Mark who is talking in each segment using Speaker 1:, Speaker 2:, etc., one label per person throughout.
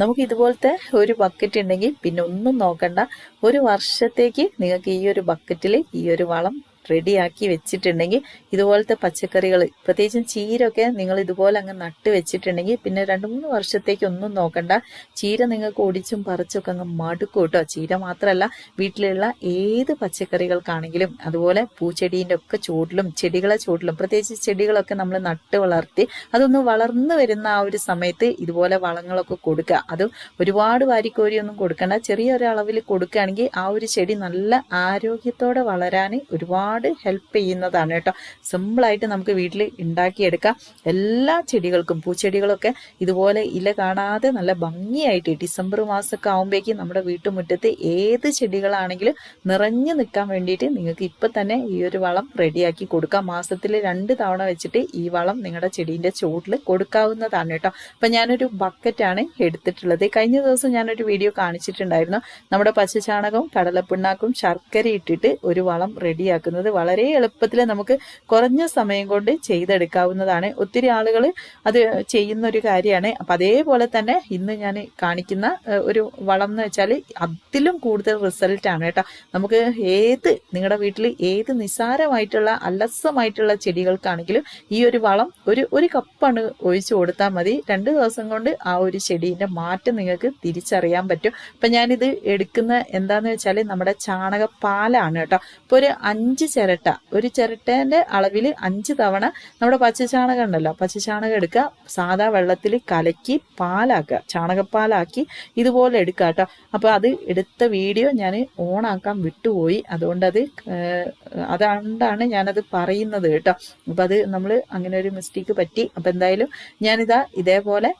Speaker 1: നമുക്ക് ഇതുപോലത്തെ ഒരു ബക്കറ്റ് ഉണ്ടെങ്കിൽ പിന്നെ ഒന്നും നോക്കണ്ട. ഒരു വർഷത്തേക്ക് നിങ്ങൾക്ക് ഈ ഒരു ബക്കറ്റിൽ ഈ ഒരു വളം റെഡിയാക്കി വെച്ചിട്ടുണ്ടെങ്കിൽ ഇതുപോലത്തെ പച്ചക്കറികൾ പ്രത്യേകിച്ചും ചീരൊക്കെ നിങ്ങൾ ഇതുപോലെ അങ്ങ് നട്ട് വെച്ചിട്ടുണ്ടെങ്കിൽ പിന്നെ രണ്ട് മൂന്ന് വർഷത്തേക്ക് ഒന്നും നോക്കണ്ട. ചീര നിങ്ങൾക്ക് ഒടിച്ചും പറിച്ചൊക്കെ അങ്ങ് മടുക്കും കേട്ടോ. ചീര മാത്രമല്ല വീട്ടിലുള്ള ഏത് പച്ചക്കറികൾക്കാണെങ്കിലും അതുപോലെ പൂച്ചെടീന്റെ ഒക്കെ ചൂടിലും ചെടികളെ ചൂടിലും പ്രത്യേകിച്ച് ചെടികളൊക്കെ നമ്മൾ നട്ട് വളർത്തി അതൊന്ന് വളർന്നു വരുന്ന ആ ഒരു സമയത്ത് ഇതുപോലെ വളങ്ങളൊക്കെ കൊടുക്കുക. അത് ഒരുപാട് വാരിക്കോരിയൊന്നും കൊടുക്കണ്ട. ചെറിയൊരളവിൽ കൊടുക്കുകയാണെങ്കിൽ ആ ഒരു ചെടി നല്ല ആരോഗ്യത്തോടെ വളരാൻ ഒരുപാട് ഹെൽപ്പ് ചെയ്യുന്നതാണ് കേട്ടോ. സിമ്പിളായിട്ട് നമുക്ക് വീട്ടിൽ ഉണ്ടാക്കിയെടുക്കാം. എല്ലാ ചെടികൾക്കും പൂച്ചെടികളൊക്കെ ഇതുപോലെ ഇല കാണാതെ നല്ല ഭംഗിയായിട്ട് ഡിസംബർ മാസമൊക്കെ ആകുമ്പോഴേക്കും നമ്മുടെ വീട്ടുമുറ്റത്ത് ഏത് ചെടികളാണെങ്കിലും നിറഞ്ഞു നിൽക്കാൻ വേണ്ടിയിട്ട് നിങ്ങൾക്ക് ഇപ്പം തന്നെ ഈ ഒരു വളം റെഡിയാക്കി കൊടുക്കാം. മാസത്തിൽ രണ്ട് തവണ വെച്ചിട്ട് ഈ വളം നിങ്ങളുടെ ചെടീന്റെ ചുവട്ടിൽ കൊടുക്കാവുന്നതാണ് കേട്ടോ. അപ്പം ഞാനൊരു ബക്കറ്റാണ് എടുത്തിട്ടുള്ളത്. കഴിഞ്ഞ ദിവസം ഞാനൊരു വീഡിയോ കാണിച്ചിട്ടുണ്ടായിരുന്നു. നമ്മുടെ പച്ചചാണകവും കടലപ്പിണ്ണാക്കും ശർക്കര ഇട്ടിട്ട് ഒരു വളം റെഡിയാക്കുന്നത് വളരെ എളുപ്പത്തിൽ നമുക്ക് കുറഞ്ഞ സമയം കൊണ്ട് ചെയ്തെടുക്കാവുന്നതാണ്. ഒത്തിരി ആളുകൾ അത് ചെയ്യുന്ന ഒരു കാര്യമാണ്. അപ്പം അതേപോലെ തന്നെ ഇന്ന് ഞാൻ കാണിക്കുന്ന ഒരു വളം എന്ന് വെച്ചാൽ അതിലും കൂടുതൽ റിസൾട്ടാണ് കേട്ടോ. നമുക്ക് ഏത് നിങ്ങളുടെ വീട്ടിൽ ഏത് നിസ്സാരമായിട്ടുള്ള അലസമായിട്ടുള്ള ചെടികൾക്കാണെങ്കിലും ഈ ഒരു വളം ഒരു ഒരു കപ്പാണ് ഒഴിച്ചു കൊടുത്താൽ മതി. രണ്ട് ദിവസം കൊണ്ട് ആ ഒരു ചെടീന്റെ മാറ്റം നിങ്ങൾക്ക് തിരിച്ചറിയാൻ പറ്റും. അപ്പം ഞാനിത് എടുക്കുന്ന എന്താന്ന് വെച്ചാൽ നമ്മുടെ ചാണകപ്പാലാണ് കേട്ടോ. ഇപ്പോൾ ഒരു അഞ്ച് ചിരട്ട. ഒരു ചിരട്ടേന്റെ അളവിൽ അഞ്ച് തവണ നമ്മുടെ പച്ചച്ചാണകം ഉണ്ടല്ലോ. പച്ചച്ചാണകം എടുക്കുക സാധാ വെള്ളത്തിൽ കലക്കി പാലാക്കുക. ചാണകപ്പാലാക്കി ഇതുപോലെ എടുക്കുക കേട്ടോ. അപ്പോൾ അത് എടുത്ത വീഡിയോ ഞാൻ ഓണാക്കാൻ വിട്ടുപോയി. അതുകൊണ്ട് അത് അതുകൊണ്ടാണ് ഞാനത് പറയുന്നത് കേട്ടോ. അപ്പം അത് നമ്മൾ അങ്ങനെ ഒരു മിസ്റ്റേക്ക് പറ്റി. അപ്പോൾ എന്തായാലും ഞാനിതാ ഇതേപോലെ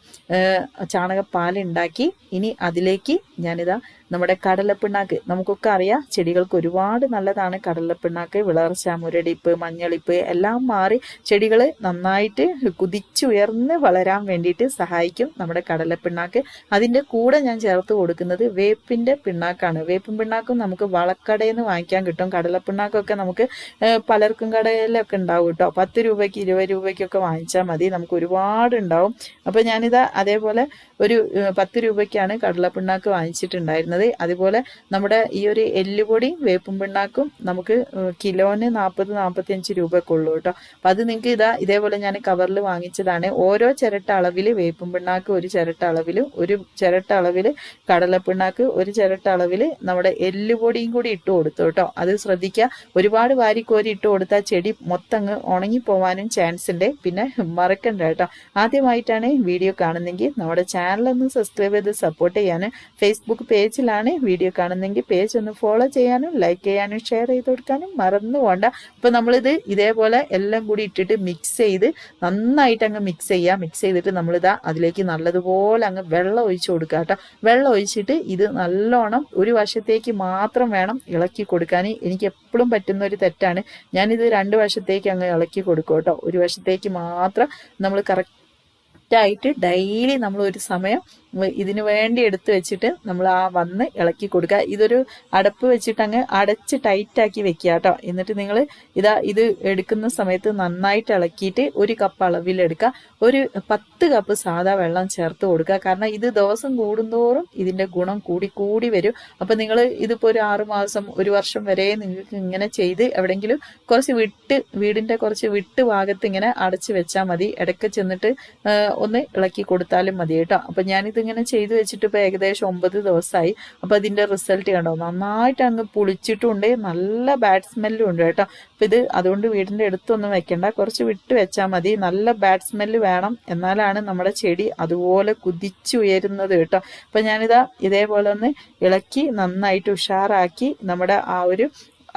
Speaker 1: ചാണകപ്പാൽ ഉണ്ടാക്കി. ഇനി അതിലേക്ക് ഞാനിതാ നമ്മുടെ കടലപ്പിണ്ണാക്ക്. നമുക്കൊക്കെ അറിയാം ചെടികൾക്ക് ഒരുപാട് നല്ലതാണ് കടലപ്പിണ്ണാക്ക്. വിളർച്ച മുരടിപ്പ് മഞ്ഞളിപ്പ് എല്ലാം മാറി ചെടികൾ നന്നായിട്ട് കുതിച്ചുയർന്ന് വളരാൻ വേണ്ടിയിട്ട് സഹായിക്കും നമ്മുടെ കടലപ്പിണ്ണാക്ക്. അതിന്റെ കൂടെ ഞാൻ ചേർത്ത് കൊടുക്കുന്നത് വേപ്പിന്റെ പിണ്ണാക്കാണ്. വേപ്പും പിണ്ണാക്കും നമുക്ക് വളക്കടയിൽ നിന്ന് വാങ്ങിക്കാൻ കിട്ടും. കടലപ്പിണ്ണാക്കൊക്കെ നമുക്ക് പലർക്കും കടയിലൊക്കെ ഉണ്ടാവും കേട്ടോ. പത്ത് രൂപയ്ക്ക് ഇരുപത് രൂപയ്ക്കൊക്കെ വാങ്ങിച്ചാൽ മതി. നമുക്ക് ഒരുപാട് ഉണ്ടാവും. അപ്പോൾ ഞാനിതാ അതേപോലെ ഒരു പത്ത് രൂപയ്ക്കാണ് കടലപ്പിണ്ണാക്ക് വാങ്ങിച്ചിട്ടുണ്ടായിരുന്നത്. അതുപോലെ നമ്മുടെ ഈ ഒരു എല്ലുപൊടി വേപ്പും പിണ്ണാക്കും നമുക്ക് കിലോന് നാൽപ്പത് നാൽപ്പത്തിയഞ്ച് രൂപയൊക്കെ ഉള്ളൂ കേട്ടോ. അപ്പം അത് നിങ്ങൾക്ക് ഇതാ ഇതേപോലെ ഞാൻ കവറിൽ വാങ്ങിച്ചതാണ്. ഓരോ ചിരട്ട അളവിൽ വേപ്പും പിണ്ണാക്ക് ഒരു ചിരട്ട അളവിൽ ഒരു ചിരട്ട അളവിൽ കടലപ്പിണ്ണാക്ക് ഒരു ചിരട്ട അളവിൽ നമ്മുടെ എല്ലുപൊടിയും കൂടി ഇട്ട് കൊടുത്തു കേട്ടോ. അത് ശ്രദ്ധിക്കുക. ഒരുപാട് വാരിക്കോരി ഇട്ട് കൊടുത്താൽ ചെടി മൊത്തം അങ്ങ് ഉണങ്ങിപ്പോവാനും ചാൻസ് ഉണ്ട് പിന്നെ മറക്കണ്ട കേട്ടോ. ആദ്യമായിട്ടാണ് വീഡിയോ കാണുന്നെങ്കിൽ നമ്മുടെ ചാനൽ ഒന്ന് സബ്സ്ക്രൈബ് ചെയ്ത് സപ്പോർട്ട് ചെയ്യാനും ഫേസ്ബുക്ക് പേജിലാണ് വീഡിയോ കാണുന്നെങ്കിൽ പേജ് ഒന്ന് ഫോളോ ചെയ്യാനും ലൈക്ക് ചെയ്യാനും ഷെയർ ചെയ്ത് കൊടുക്കാനും മറന്നു പോണ്ട ഇപ്പൊ നമ്മളിത് ഇതേപോലെ എല്ലാം കൂടി ഇട്ടിട്ട് മിക്സ് ചെയ്ത് നന്നായിട്ട് അങ്ങ് മിക്സ് ചെയ്യുക മിക്സ് ചെയ്തിട്ട് നമ്മളിതാ അതിലേക്ക് നല്ലതുപോലെ അങ്ങ് വെള്ളം ഒഴിച്ചു കൊടുക്കുക കേട്ടോ. വെള്ളം ഒഴിച്ചിട്ട് ഇത് നല്ലോണം ഒരു വശത്തേക്ക് മാത്രം വേണം ഇളക്കി കൊടുക്കാൻ. എനിക്ക് എപ്പോഴും പറ്റുന്ന ഒരു തെറ്റാണ്. ഞാനിത് രണ്ട് വശത്തേക്ക് അങ്ങ് ഇളക്കി കൊടുക്കും കേട്ടോ. ഒരു വശത്തേക്ക് മാത്രം നമ്മൾ കറക്റ്റായിട്ട് ഡെയിലി നമ്മൾ ഒരു സമയം ഇതിന് വേണ്ടി എടുത്ത് വെച്ചിട്ട് നമ്മൾ ആ വന്ന് ഇളക്കി കൊടുക്കുക. ഇതൊരു അടപ്പ് വെച്ചിട്ട് അങ്ങ് അടച്ച് ടൈറ്റാക്കി വെക്കുക കേട്ടോ. എന്നിട്ട് നിങ്ങൾ ഇതാ ഇത് എടുക്കുന്ന സമയത്ത് നന്നായിട്ട് ഇളക്കിയിട്ട് ഒരു കപ്പ് അളവിൽ എടുക്കുക ഒരു പത്ത് കപ്പ് സാധാ വെള്ളം ചേർത്ത് കൊടുക്കുക. കാരണം ഇത് ദിവസം കൂടുന്തോറും ഇതിന്റെ ഗുണം കൂടി കൂടി വരും. അപ്പം നിങ്ങൾ ഇതിപ്പോൾ ഒരു ആറ് മാസം ഒരു വർഷം വരെ നിങ്ങൾക്ക് ഇങ്ങനെ ചെയ്ത് എവിടെയെങ്കിലും കുറച്ച് വിട്ട് വീടിന്റെ കുറച്ച് വിട്ട് ഭാഗത്ത് ഇങ്ങനെ അടച്ച് വെച്ചാൽ മതി. ഇടയ്ക്ക് ചെന്നിട്ട് ഒന്ന് ഇളക്കി കൊടുത്താലും മതി കേട്ടോ. അപ്പം ഞാനിതിങ്ങനെ ചെയ്തു വെച്ചിട്ട് ഇപ്പോൾ ഏകദേശം ഒമ്പത് ദിവസമായി. അപ്പോൾ അതിന്റെ റിസൾട്ട് കണ്ടോ? നന്നായിട്ട് അങ്ങ് പുളിച്ചിട്ടുണ്ട്. നല്ല ബാഡ് സ്മെല്ലും ഉണ്ട് കേട്ടോ. അപ്പം ഇത് അതുകൊണ്ട് വീടിന്റെ അടുത്തൊന്നും വെക്കണ്ട. കുറച്ച് വിട്ട് വെച്ചാൽ മതി. നല്ല ബാഡ് സ്മെല്ല് വേണം. എന്നാലാണ് നമ്മുടെ ചെടി അതുപോലെ കുതിച്ചുയരുന്നത് കേട്ടോ. അപ്പം ഞാനിതാ ഇതേപോലെ ഒന്ന് ഇളക്കി നന്നായിട്ട് ഉഷാറാക്കി നമ്മുടെ ആ ഒരു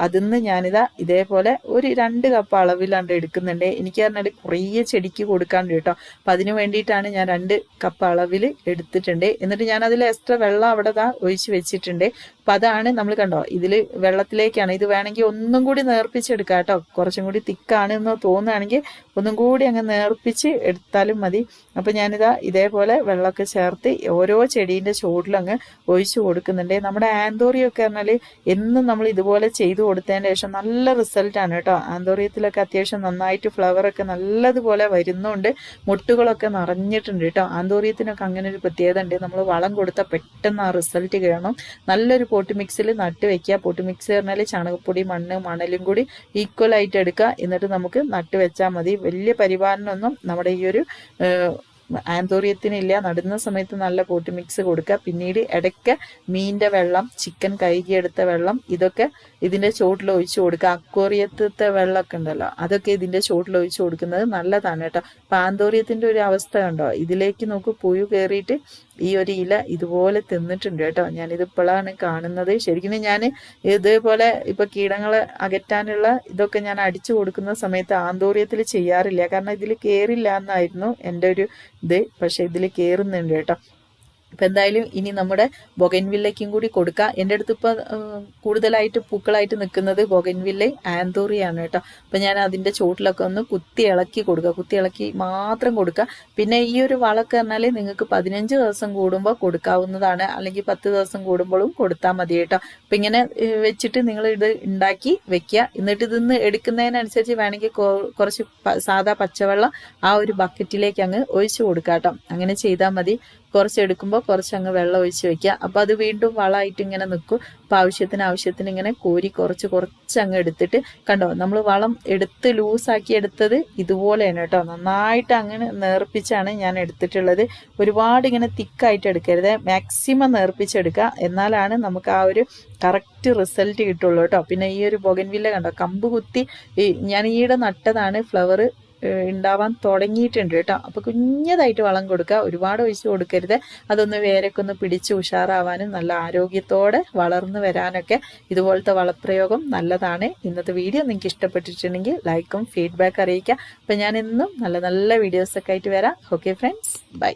Speaker 1: അതിന്ന് ഞാനിതാ ഇതേപോലെ ഒരു രണ്ട് കപ്പ് അളവിലാണ്ട് എടുക്കുന്നുണ്ട്. എനിക്ക് പറഞ്ഞാൽ കുറേ ചെടിക്ക് കൊടുക്കാണ്ട് കേട്ടോ. അപ്പം അതിന് വേണ്ടിയിട്ടാണ് ഞാൻ രണ്ട് കപ്പ് അളവിൽ എടുത്തിട്ടുണ്ട്. എന്നിട്ട് ഞാൻ അതിൽ എക്സ്ട്രാ വെള്ളം അവിടെ ദാ ഒഴിച്ച് വെച്ചിട്ടുണ്ട്. അപ്പം അതാണ് നമ്മൾ കണ്ടോ ഇതിൽ വെള്ളത്തിലേക്കാണ്. ഇത് വേണമെങ്കിൽ ഒന്നും കൂടി നേർപ്പിച്ചെടുക്കാം കേട്ടോ. കുറച്ചും കൂടി തിക്കാണ് എന്ന് തോന്നുകയാണെങ്കിൽ ഒന്നും കൂടി അങ്ങ് നേർപ്പിച്ച് എടുത്താലും മതി. അപ്പോൾ ഞാനിതാ ഇതേപോലെ വെള്ളമൊക്കെ ചേർത്ത് ഓരോ ചെടീന്റെ ഒഴിച്ച് ഒഴിച്ചു കൊടുക്കുന്നുണ്ട്. നമ്മുടെ ആന്തോറിയൊക്കെ പറഞ്ഞാൽ എന്നും നമ്മൾ ഇതുപോലെ ചെയ്തു കൊടുത്തതിന് ശേഷം നല്ല റിസൾട്ടാണ് കേട്ടോ. ആന്തോറിയത്തിലൊക്കെ അത്യാവശ്യം നന്നായിട്ട് ഫ്ലവറൊക്കെ നല്ലതുപോലെ വരുന്നുണ്ട്. മുട്ടുകളൊക്കെ നിറഞ്ഞിട്ടുണ്ട് കേട്ടോ. ആന്തോറിയത്തിനൊക്കെ അങ്ങനെ ഒരു പ്രത്യേകത ഉണ്ട്. നമ്മൾ വളം കൊടുത്താൽ പെട്ടെന്ന് ആ റിസൾട്ട് കാണും നല്ലൊരു പോട്ട് മിക്സിൽ നട്ട് വെക്കുക. പോട്ട് മിക്സ് പറഞ്ഞാൽ ചാണകപ്പൊടി മണ്ണ് മണലും കൂടി ഈക്വലായിട്ട് എടുക്കുക. എന്നിട്ട് നമുക്ക് നട്ട് വെച്ചാൽ മതി. വലിയ പരിപാലനമൊന്നും നമ്മുടെ ഈ ഒരു ആന്തോറിയത്തിനില്ല. നടുന്ന സമയത്ത് നല്ല പോട്ട് മിക്സ് കൊടുക്കുക. പിന്നീട് ഇടയ്ക്ക് മീനിന്റെ വെള്ളം ചിക്കൻ കഴുകിയെടുത്ത വെള്ളം ഇതൊക്കെ ഇതിന്റെ ചോട്ടിൽ ഒഴിച്ചു കൊടുക്കുക. അക്വോറിയത്തെ വെള്ളമൊക്കെ ഉണ്ടല്ലോ അതൊക്കെ ഇതിന്റെ ചോട്ടിൽ ഒഴിച്ചു കൊടുക്കുന്നത് നല്ലതാണ് കേട്ടോ. അപ്പം ആന്തോറിയത്തിന്റെ ഒരു അവസ്ഥ കണ്ടോ ഇതിലേക്ക് നോക്കൂ പുഴു കയറിയിട്ട് ഈ ഒരു ഇല ഇതുപോലെ തിന്നിട്ടുണ്ട് കേട്ടോ. ഞാനിത് ഇപ്പോഴാണ് കാണുന്നത്. ശരിക്കും ഞാൻ ഇതേപോലെ ഇപ്പം കീടങ്ങളെ അകറ്റാനുള്ള ഇതൊക്കെ ഞാൻ അടിച്ചു കൊടുക്കുന്ന സമയത്ത് ആന്തോറിയത്തിൽ ചെയ്യാറില്ല. കാരണം ഇതിൽ കയറില്ല എന്നായിരുന്നു എന്റെ ഒരു ഇത് പക്ഷെ ഇതിൽ കയറുന്നുണ്ട് കേട്ടോ. അപ്പം എന്തായാലും ഇനി നമ്മുടെ ബൊഗൻവില്ലയ്ക്കും കൂടി കൊടുക്കാം. എന്റെ അടുത്ത് ഇപ്പോൾ കൂടുതലായിട്ട് പൂക്കളായിട്ട് നിൽക്കുന്നത് ബൊഗൻവില്ല ആന്തോറിയാണ് കേട്ടോ. അപ്പം ഞാൻ അതിന്റെ ചോട്ടിലൊക്കെ ഒന്ന് കുത്തി ഇളക്കി കൊടുക്കുക. കുത്തി ഇളക്കി മാത്രം കൊടുക്കുക. പിന്നെ ഈ ഒരു വളക്ക് പറഞ്ഞാൽ നിങ്ങൾക്ക് പതിനഞ്ച് ദിവസം കൂടുമ്പോൾ കൊടുക്കാവുന്നതാണ്. അല്ലെങ്കിൽ പത്ത് ദിവസം കൂടുമ്പോഴും കൊടുത്താൽ മതി കേട്ടോ. അപ്പം ഇങ്ങനെ വെച്ചിട്ട് നിങ്ങൾ ഇത് ഉണ്ടാക്കി വെക്കുക. എന്നിട്ട് ഇതിന്ന് എടുക്കുന്നതിനനുസരിച്ച് വേണമെങ്കിൽ കുറച്ച് സാധാ പച്ചവെള്ളം ആ ഒരു ബക്കറ്റിലേക്ക് അങ്ങ് ഒഴിച്ചു കൊടുക്കാം കേട്ടോ. അങ്ങനെ ചെയ്താൽ മതി. കുറച്ച് എടുക്കുമ്പോൾ കുറച്ച് അങ്ങ് വെള്ളം ഒഴിച്ച് വെക്കുക. അപ്പോൾ അത് വീണ്ടും വളമായിട്ട് ഇങ്ങനെ നിൽക്കും. അപ്പോൾ ആവശ്യത്തിന് ആവശ്യത്തിന് ഇങ്ങനെ കോരി കുറച്ച് കുറച്ച് അങ്ങ് എടുത്തിട്ട് കണ്ടോ നമ്മൾ വളം എടുത്ത് ലൂസാക്കി എടുത്തത് ഇതുപോലെയാണ് കേട്ടോ. നന്നായിട്ട് അങ്ങനെ നേർപ്പിച്ചാണ് ഞാൻ എടുത്തിട്ടുള്ളത്. ഒരുപാട് ഇങ്ങനെ തിക്കായിട്ട് എടുക്കരുത്. മാക്സിമം നേർപ്പിച്ചെടുക്കുക. എന്നാലാണ് നമുക്ക് ആ ഒരു കറക്റ്റ് റിസൾട്ട് കിട്ടുള്ളൂ കേട്ടോ. പിന്നെ ഈ ഒരു ബൊഗൻവില്ല കണ്ടോ കമ്പ് കുത്തി ഞാൻ ഈയിടെ നട്ടതാണ് ഫ്ലവർ ഉണ്ടാവാൻ തുടങ്ങിയിട്ടുണ്ട് കേട്ടോ. അപ്പോൾ കുഞ്ഞതായിട്ട് വളം കൊടുക്കുക ഒരുപാട് ഒഴിച്ച് കൊടുക്കരുത്. അതൊന്ന് വേരൊക്കെ ഒന്ന് പിടിച്ച് ഉഷാറാവാനും നല്ല ആരോഗ്യത്തോടെ വളർന്നു വരാനൊക്കെ ഇതുപോലത്തെ വളപ്രയോഗം നല്ലതാണ്. ഇന്നത്തെ വീഡിയോ നിങ്ങൾക്ക് ഇഷ്ടപ്പെട്ടിട്ടുണ്ടെങ്കിൽ ലൈക്കും ഫീഡ്ബാക്ക് അറിയിക്കുക. അപ്പം ഞാൻ എന്നും നല്ല നല്ല വീഡിയോസൊക്കെ ആയിട്ട് വരാം. Okay friends bye